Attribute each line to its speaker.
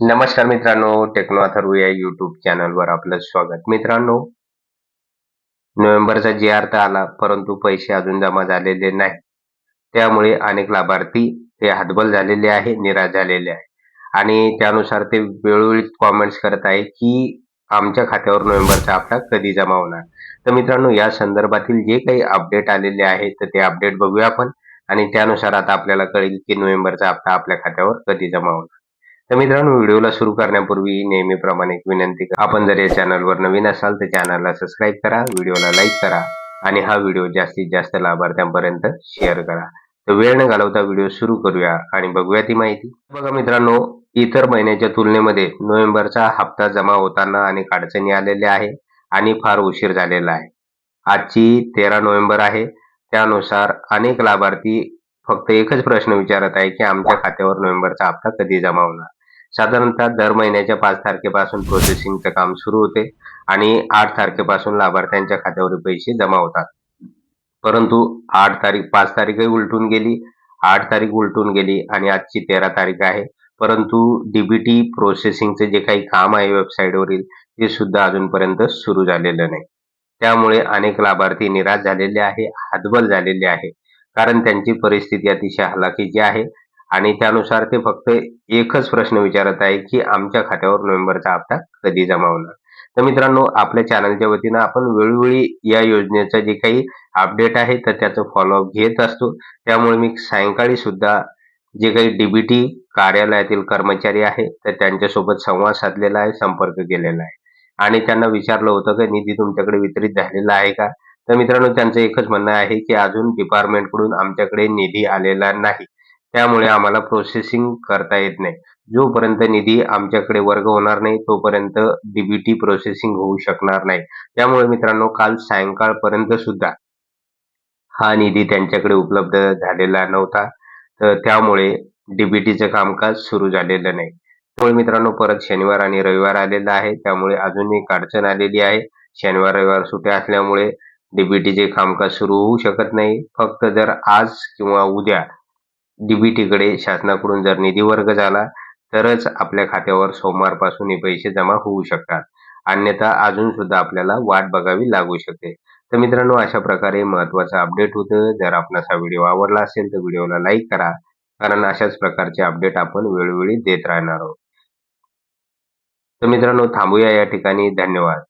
Speaker 1: नमस्कार मित्रांनो टेक्नो अथर्व या युट्यूब चॅनलवर आपलं स्वागत. मित्रांनो नोव्हेंबरचा जे अर्थ आला परंतु पैसे अजून जमा झालेले नाही त्यामुळे अनेक लाभार्थी हे हतबल झालेले आहे निराश झालेले आहे. आणि त्यानुसार ते वेळोवेळी कॉमेंट्स करत आहे की आमच्या खात्यावर नोव्हेंबरचा हप्ता कधी जमा होणार? तर मित्रांनो या संदर्भातील जे काही अपडेट आलेले आहे तर ते अपडेट बघूया आपण. आणि त्यानुसार आता आपल्याला कळेल की नोव्हेंबरचा हप्ता आपल्या खात्यावर कधी जमा होणार. तर मित्रांनो व्हिडिओला सुरू करण्यापूर्वी नेहमीप्रमाणे एक विनंती आपण जर या चॅनलवर नवीन असाल तर चॅनलला सबस्क्राईब करा व्हिडिओला लाईक करा आणि हा व्हिडिओ जास्तीत जास्त लाभार्थ्यांपर्यंत शेअर करा. तर वेळ न घालवता व्हिडिओ सुरू करूया आणि बघूया ती माहिती. बघा मित्रांनो इतर महिन्याच्या तुलनेमध्ये नोव्हेंबरचा हप्ता जमा होताना अनेक अडचणी आलेल्या आहे आणि फार उशीर झालेला आहे. आजची तेरा नोव्हेंबर आहे. त्यानुसार अनेक लाभार्थी फक्त एकच प्रश्न विचारत आहे की आमच्या खात्यावर नोव्हेंबरचा हप्ता कधी जमा होणार? साधारणतः दर महिन्याच्या पाच तारखेपासून प्रोसेसिंगचं काम सुरू होते आणि आठ तारखेपासून लाभार्थ्यांच्या खात्यावर पैसे जमा होतात. परंतु आठ तारीख पाच तारीखही उलटून गेली आठ तारीख उलटून गेली आणि आजची तेरा तारीख आहे. परंतु डीबीटी प्रोसेसिंगचे जे काही काम आहे वेबसाईटवरील ते सुद्धा अजूनपर्यंत सुरू झालेलं नाही. त्यामुळे अनेक लाभार्थी निराश झालेले आहे हातबल झालेले आहे. कारण त्यांची परिस्थिती अतिशय हलाखीची आहे. आणि त्यानुसार ते फक्त एकच प्रश्न विचारत आहे की आमच्या खात्यावर नोव्हेंबरचा हप्ता कधी जमा होणार? तर मित्रांनो आपल्या चॅनलच्या वतीनं आपण वेळोवेळी या योजनेचं जे काही अपडेट आहे तर त्याचं फॉलोअप घेत असतो. त्यामुळे मी सायंकाळी सुद्धा जे काही डीबीटी कार्यालयातील कर्मचारी आहे तर त्यांच्यासोबत संवाद साधलेला आहे संपर्क केलेला आहे. आणि त्यांना विचारलं होतं की निधी तुमच्याकडे वितरित झालेला आहे का? तर मित्रांनो त्यांचं एकच म्हणणं आहे की अजून डिपार्टमेंटकडून आमच्याकडे निधी आलेला नाही. त्यामुळे आम्हाला प्रोसेसिंग करता येत नाही. जोपर्यंत निधी आमच्याकडे वर्ग होणार नाही तोपर्यंत डीबीटी प्रोसेसिंग होऊ शकणार नाही. त्यामुळे मित्रांनो काल सायंकाळपर्यंत सुद्धा हा निधी त्यांच्याकडे उपलब्ध झालेला नव्हता. तर त्यामुळे डीबीटीचं कामकाज सुरू झालेलं नाही. त्यामुळे मित्रांनो परत शनिवार आणि रविवार आलेला आहे. त्यामुळे अजून एक अडचण आलेली आहे. शनिवार रविवार सुट्या असल्यामुळे डीबीटीचे कामकाज सुरू होऊ शकत नाही. फक्त जर आज किंवा उद्या डीबीटीकडे शासनाकडून जर निधी वर्ग झाला तरच आपल्या खात्यावर सोमवारपासून हे पैसे जमा होऊ शकतात. अन्यथा अजून सुद्धा आपल्याला वाट बघावी लागू शकते. तर मित्रांनो अशा प्रकारे महत्वाचं अपडेट होतं. जर आपणास हा व्हिडिओ आवडला असेल तर व्हिडिओला लाईक करा. कारण अशाच प्रकारचे अपडेट आपण वेळोवेळी देत राहणार आहोत. तर मित्रांनो थांबूया या ठिकाणी. धन्यवाद.